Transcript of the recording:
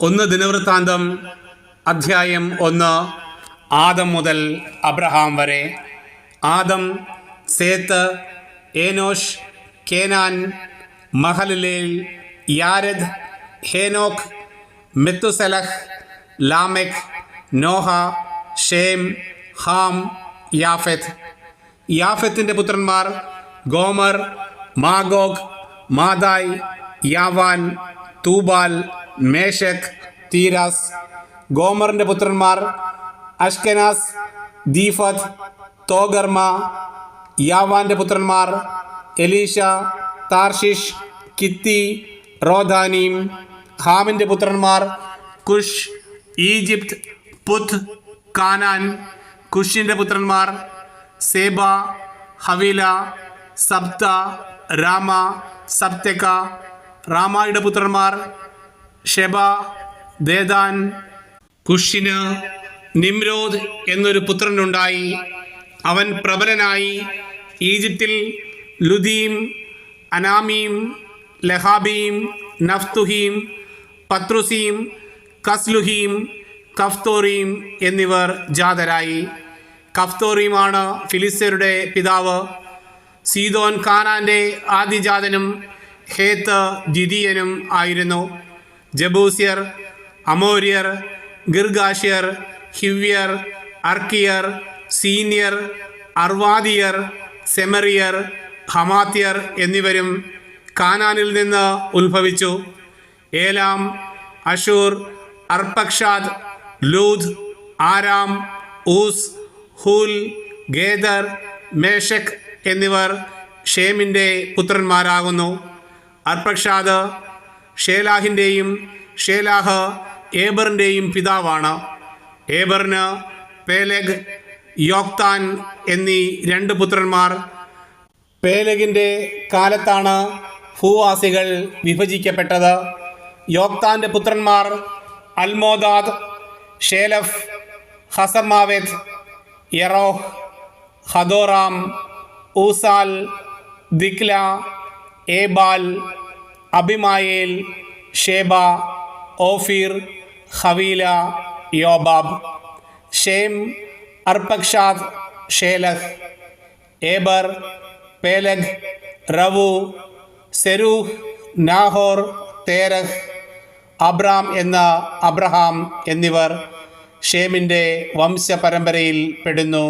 ഒന്ന് ദിനവൃത്താന്തം അധ്യായം ഒന്ന് ആദം മുതൽ അബ്രഹാം വരെ. Adam Seth Enosh Kenan Mahalalel Jared Enoch Methuselah Lamech Noah Shem Ham Japheth. യാഫെത്തിന്റെ പുത്രന്മാർ ഗോമർ മാഗോഗ് മാതായ് യാവാൻ തൂബാൽ മേഷക് തീരാസ് ഗോമറിന്റെ പുത്രന്മാർ അഷ്കനാസ് ദീഫത് തോഗർമ യാവാന്റെ പുത്രന്മാർ എലീഷ താർഷിഷ് കിത്തി റോധാനീം ഹാമിന്റെ പുത്രന്മാർ കുഷ് ഈജിപ്ത് പുത്ത് കാനാൻ കുഷിന്റെ പുത്രന്മാർ സേബ ഹവീല സബ്ത രാമ സപ്തക റാമായുടെ പുത്രന്മാർ ഷെബ ദേദാൻ കുഷിന് നിമ്രോദ് എന്നൊരു പുത്രനുണ്ടായി. അവൻ പ്രബലനായി. ഈജിപ്തിൽ ലുദീം അനാമീം ലഹാബീം നഫ്തുഹീം പത്രുസീം കസ്ലുഹീം കഫ്തോറീം എന്നിവർ ജാതരായി. കഫ്തോറീമാണ് ഫിലിസ്തീനയുടെ പിതാവ്. സീതോൻ കാനാന്റെ ആദിജാതനും ഹേത്ത് ദ്വിതീയനും ആയിരുന്നു. ജബൂസ്യർ അമോര്യർ ഗിർഗാഷ്യർ ഹിവ്യർ അർക്കിയർ സീനിയർ അർവാദിയർ സെമറിയർ ഹമാത്യർ എന്നിവരും കാനാനിൽ നിന്ന് ഉത്ഭവിച്ചു. Elam Asshur Arphaxad Lud Aram Uz Hul Gether Meshech എന്നിവർ ഷേമിന്റെ പുത്രന്മാരാകുന്നു. അർപ്പക്ഷാദ് ഷേലാഹിന്റെയും ഷേലാഹ് ഏബറിന്റെയും പിതാവാണ്. ഏബറിന് പേലഗ് യോക്താൻ എന്നീ രണ്ട് പുത്രന്മാർ. പേലഗിന്റെ കാലത്താണ് ഭൂവാസികൾ വിഭജിക്കപ്പെട്ടത്. യോക്താന്റെ പുത്രന്മാർ Almodad Sheleph Hazarmaveth Jerah Hadoram Uzal Diklah Ebal Abimael Sheba Ophir Havilah Jobab Shem Arphaxad Shelah Eber Peleg Reu Serug Nahor Terah Abram എന്ന അബ്രഹാം എന്നിവർ ഷേമിന്റെ വംശപരമ്പരയിൽ പെടുന്നു.